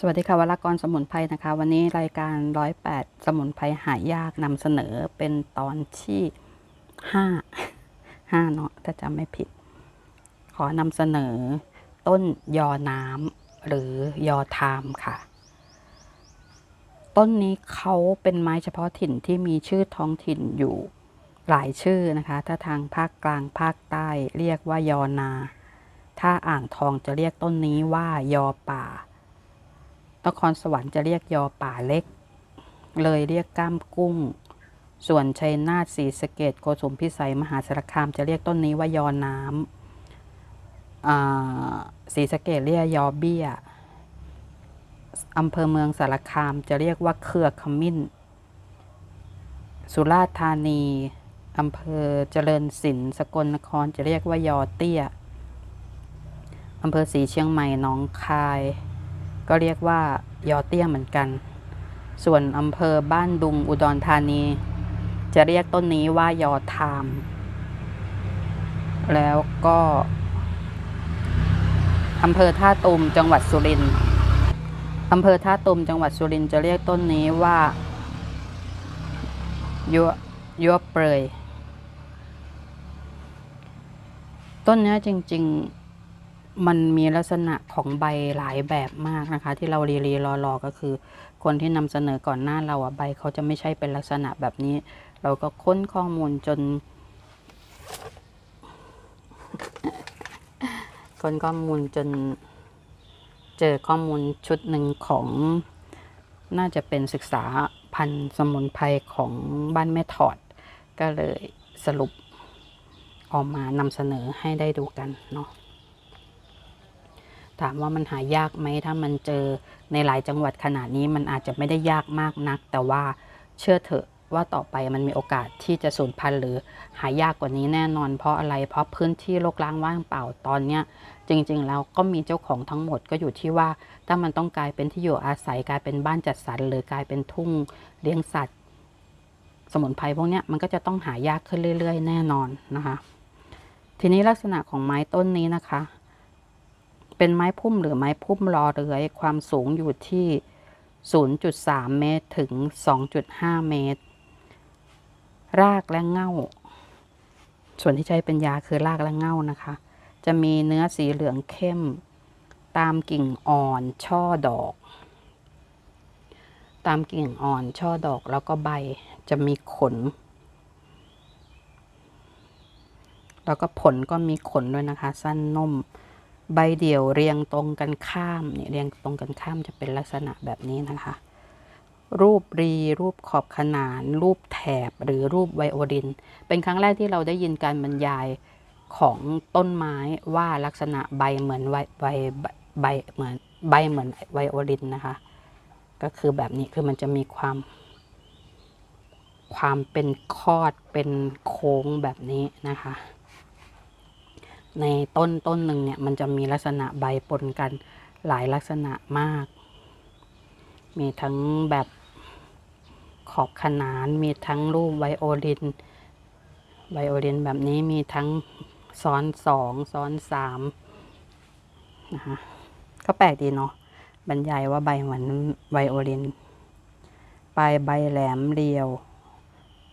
สวัสดีค่ะวรากรสมุนไพรนะคะ วันนี้รายการร้อยแปดสมุนไพรหายากนำเสนอเป็นตอนที่ห้าห้าเนาะถ้าจำไม่ผิด ขอนำเสนอต้นยอน้ำหรือยอทามค่ะ ต้นนี้เขาเป็นไม้เฉพาะถิ่นที่มีชื่อท้องถิ่นอยู่หลายชื่อนะคะ ถ้าทางภาคกลางภาคใต้เรียกว่ายอนา ถ้าอ่างทองจะเรียกต้นนี้ว่ายอป่า นครสวรรค์จะเรียกยอป่าเล็ก เลยเรียกก้ามกุ้ง ส่วนชัยนาทศรีสะเกดโกสุมพิสัยมหาสารคาม จะเรียกต้นนี้ว่ายอน้ำศรีสะเกดเรียกยอเบี้ยอำเภอเมืองสารคามจะเรียกว่าเครือขมิ้น สุราษฎร์ธานีอำเภอเจริญศิลป์สกลนครจะเรียกว่ายอเตี้ยอำเภอศรีเชียงใหม่หนองคาย ก็เรียกว่ายอเตี้ยเหมือนกัน ส่วนอำเภอบ้านดุงอุดรธานี จะเรียกต้นนี้ว่ายอทาม แล้วก็อำเภอท่าตูมจังหวัดสุรินทร์อำเภอท่าตูมจังหวัดสุรินทร์จะเรียกต้นนี้ว่ายัวยัวเปรยต้นนี้จริง ๆ มันมีลักษณะของใบหลายแบบมากนะคะ ที่เรารีรีรอรอก็คือ คนที่นำเสนอก่อนหน้าเราอะใบเขาจะไม่ใช่เป็นลักษณะแบบนี้ เราก็ค้นข้อมูลจนค้นข้อมูลจน เจอข้อมูลชุดหนึ่งของน่าจะเป็นศึกษาพันธุ์สมุนไพรของบ้านแม่ถอด ก็เลยสรุปออกมานำเสนอให้ได้ดูกันเนาะ ถามว่ามันหายากไหมถ้ามันเจอในหลายจังหวัดขนาดนี้มันอาจจะไม่ได้ยากมากนัก แต่ว่าเชื่อเถอะว่าต่อไปมันมีโอกาสที่จะสูญพันธุ์หรือหายากกว่านี้แน่นอน เพราะอะไรเพราะพื้นที่รกร้างว่างเปล่าตอนเนี้ยจริงๆแล้วก็มีเจ้าของทั้งหมดก็อยู่ที่ว่า ถ้ามันต้องกลายเป็นที่อยู่อาศัยกลายเป็นบ้านจัดสรรหรือกลายเป็นทุ่งเลี้ยงสัตว์ สมุนไพรพวกนี้มันก็จะต้องหายากขึ้นเรื่อย ๆ แน่นอนนะคะ ทีนี้ลักษณะของไม้ต้นนี้นะคะ เป็นไม้พุ่มหรือไม้พุ่มรอเรือยความสูงอยู่ที่ 0.3 เมตรถึง 2.5 เมตร รากและเง่า ส่วนที่ใช้เป็นยาคือรากและเง่านะคะ จะมีเนื้อสีเหลืองเข้ม ตามกิ่งอ่อนช่อดอก ตามกิ่งอ่อนช่อดอกแล้วก็ใบจะมีขน แล้วก็ผลก็มีขนด้วยนะคะ สั้นนุ่ม ใบเดี่ยวเรียงตรงกันข้ามเนี่ยเรียงตรงกันข้ามจะเป็นลักษณะแบบนี้นะคะ รูปรีรูปขอบขนาน รูปแถบหรือรูปไวโอลิน เป็นครั้งแรกที่เราได้ยินการบรรยายของต้นไม้ว่าลักษณะใบเหมือนไวใบใบเหมือนใบเหมือนไวโอลินนะคะ ก็คือแบบนี้คือมันจะมีความ ความเป็นคอดเป็นโค้งแบบนี้นะคะ ในต้นต้นหนึ่งเนี่ยมันจะมีลักษณะใบปนกันหลายลักษณะมาก มีทั้งแบบขอบขนาน มีทั้งรูปไวโอลิน ไวโอลินแบบนี้มีทั้งซ้อนสองซ้อนสามนะคะก็แปลกดีเนาะบรรยายว่าใบเหมือนไวโอลิน ปลายใบแหลมเรียว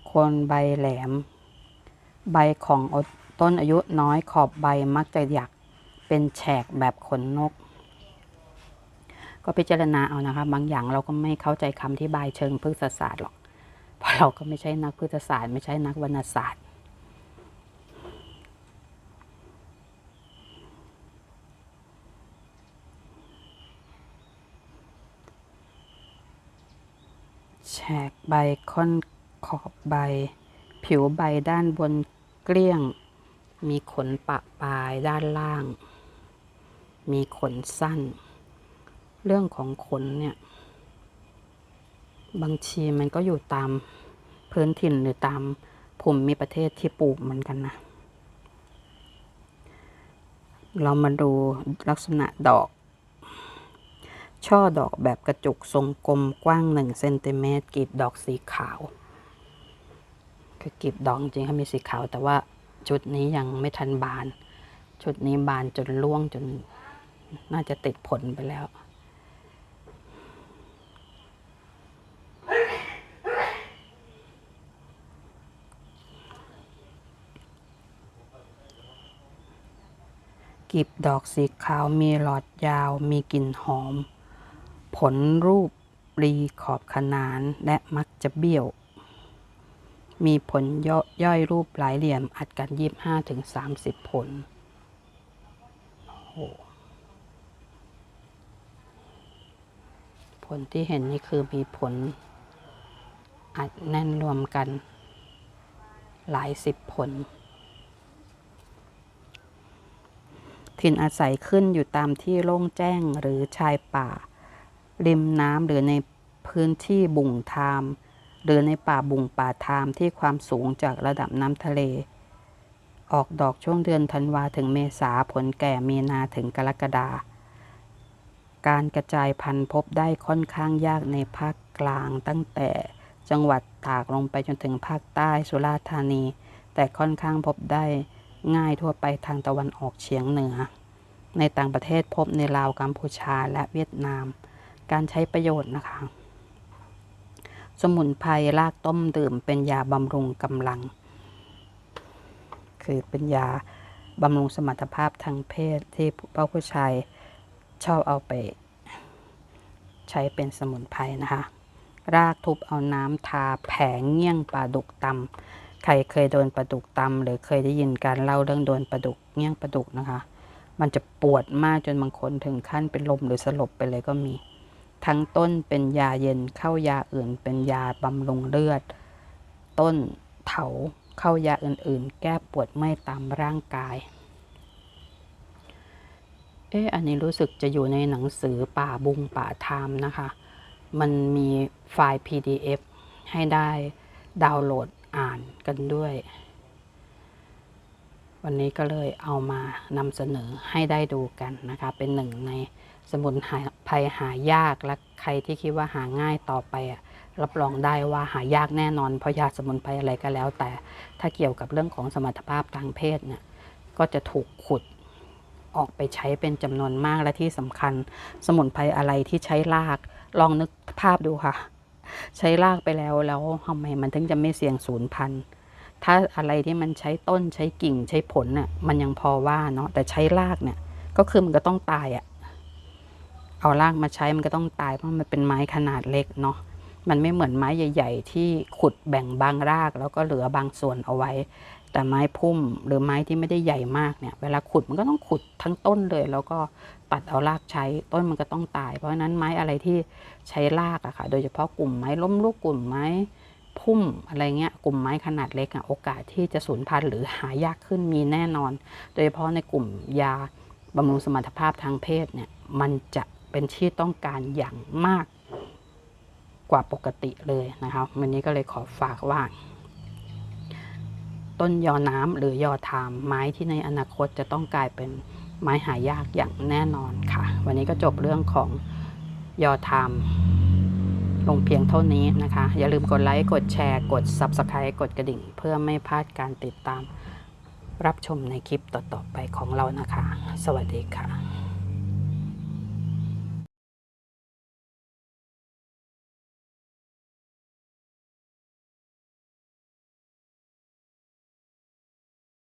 โคนใบแหลม ใบของ ต้นอายุน้อยขอบใบมักจะหยักเป็นแฉกแบบขนนก ก็พิจารณาเอานะคะ บางอย่างเราก็ไม่เข้าใจคำที่บายเชิงพฤกษศาสตร์หรอก เพราะเราก็ไม่ใช่นักพฤกษศาสตร์ ไม่ใช่นักวรรณศาสตร์ แฉกใบค่อนขอบใบ ผิวใบด้านบนเกลี้ยง มีขนปะปลายด้านล่าง มีขนสั้น เรื่องของขนเนี่ย บางทีมันก็อยู่ตามพื้นถิ่นหรือตามภูมิประเทศที่ปลูกเหมือนกันนะ เรามาดูลักษณะดอก ช่อดอกแบบกระจุกทรงกลมกว้างหนึ่งเซนติเมตรกลีบดอกสีขาว คือกลีบดอกจริงๆเขามีสีขาวแต่ว่า ชุดนี้ยังไม่ทันบาน ชุดนี้บานจนล่วงจนน่าจะติดผลไปแล้ว กิบดอกสีขาวมีหลอดยาวมีกลิ่นหอม ผลรูปรีขอบขนานและมักจะเบี้ยว มีผลย่อยอยรูปหลายเหลี่ยมอัดกัน25ถึง30ผลโอ้โหผลที่เห็นนี่คือมีผล อัดแน่นรวมกัน หลายสิบผล ถิ่นอาศัยขึ้นอยู่ตามที่โล่งแจ้งหรือชายป่า ริมน้ำหรือในพื้นที่บุ่งทาม หรือในป่าบุ่งป่าทามที่ความสูงจากระดับน้ำทะเล ออกดอกช่วงเดือนธันวาถึงเมษาผลแก่เมนาถึงกรกฎาการกระจายพันธุ์พบได้ค่อนข้างยากในภาคกลางตั้งแต่จังหวัดตากลงไปจนถึงภาคใต้สุราษฎร์ธานี แต่ค่อนข้างพบได้ง่ายทั่วไปทางตะวันออกเฉียงเหนือ ในต่างประเทศพบในลาวกัมพูชาและเวียดนาม การใช้ประโยชน์นะคะ สมุนไพรรากต้มดื่ม เป็นยาบำรุงกำลัง คือเป็นยาบำรุงสมรรถภาพทางเพศที่ผู้ผู้ชายชอบเอาไป ใช้เป็นสมุนไพรนะคะ รากทุบเอาน้ำทาแผงเงี้ยงปลาดุกตำใครเคยโดนปลาดุกตำหรือเคยได้ยินการเล่าเรื่องโดนปลาดุกเงี้ยงปลาดุกนะคะ มันจะปวดมากจนบางคนถึงขั้นเป็นลมหรือสลบไปเลยก็มี ทั้งต้นเป็นยาเย็นเข้ายาอื่นเป็นยาบำรุงเลือด ต้นเถาเข้ายาอื่นๆ แก้ปวดเมื่อยตามร่างกาย เอ๊ะอันนี้รู้สึกจะอยู่ในหนังสือป่าบุงป่าทามนะคะ มันมีไฟล์ PDF ให้ได้ดาวน์โหลดอ่านกันด้วย วันนี้ก็เลยเอามานำเสนอให้ได้ดูกันนะคะ เป็นหนึ่งในสมุนไพรหายากและใครที่คิดว่าหาง่ายต่อไปอะรับรองได้ว่าหายากแน่นอนเพราะยาสมุนไพรอะไรก็แล้ว แต่ถ้าเกี่ยวกับเรื่องของสมรรถภาพทางเพศเนี่ยก็จะถูกขุดออกไปใช้เป็นจำนวนมากและที่สำคัญ สมุนไพรอะไรที่ใช้รากลองนึกภาพดูค่ะ ใช้รากไปแล้วแล้วทำไมมันถึงจะไม่เสี่ยงสูญพันธุ์ ถ้าอะไรที่มันใช้ต้นใช้กิ่งใช้ผลน่ะมันยังพอว่าเนาะแต่ใช้รากเนี่ย ก็คือมันก็ต้องตายอะ่ะเอารากมาใช้มันก็ต้องตายเพราะมันเป็นไม้ขนาดเล็กเนาะมันไม่เหมือนไม้ใหญ่ ๆ ที่ขุดแบ่งบางรากแล้วก็เหลือบางส่วนเอาไว้ แต่ไม้พุ่มหรือไม้ที่ไม่ได้ใหญ่มากเนี่ย เวลาขุดมันก็ต้องขุดทั้งต้นเลย แล้วก็ตัดเอารากใช้ต้นมันก็ต้องตาย เพราะฉะนั้นไม้อะไรที่ใช้รากอะค่ะ โดยเฉพาะกลุ่มไม้ล้มลุกกลุ่มไม้ พุ่มอะไรเงี้ยกลุ่มไม้ขนาดเล็กอะโอกาสที่จะสูญพันธุ์หรือหายากขึ้นมีแน่นอน โดยเฉพาะในกลุ่มยาบำรุงสมรรถภาพทางเพศเนี่ยมันจะเป็นที่ต้องการอย่างมากกว่าปกติเลยนะคะวันนี้ก็เลยขอฝากว่า ต้นยอน้ำหรือยอทามไม้ที่ในอนาคตจะต้องกลายเป็นไม้หายากอย่างแน่นอนค่ะ วันนี้ก็จบเรื่องของยอทาม ลงเพียงเท่านี้นะคะ อย่าลืมกดไลค์กดแชร์ กด Subscribe กดกระดิ่ง เพื่อไม่พลาดการติดตามรับชมในคลิปต่อๆไปของเรานะคะ สวัสดีค่ะ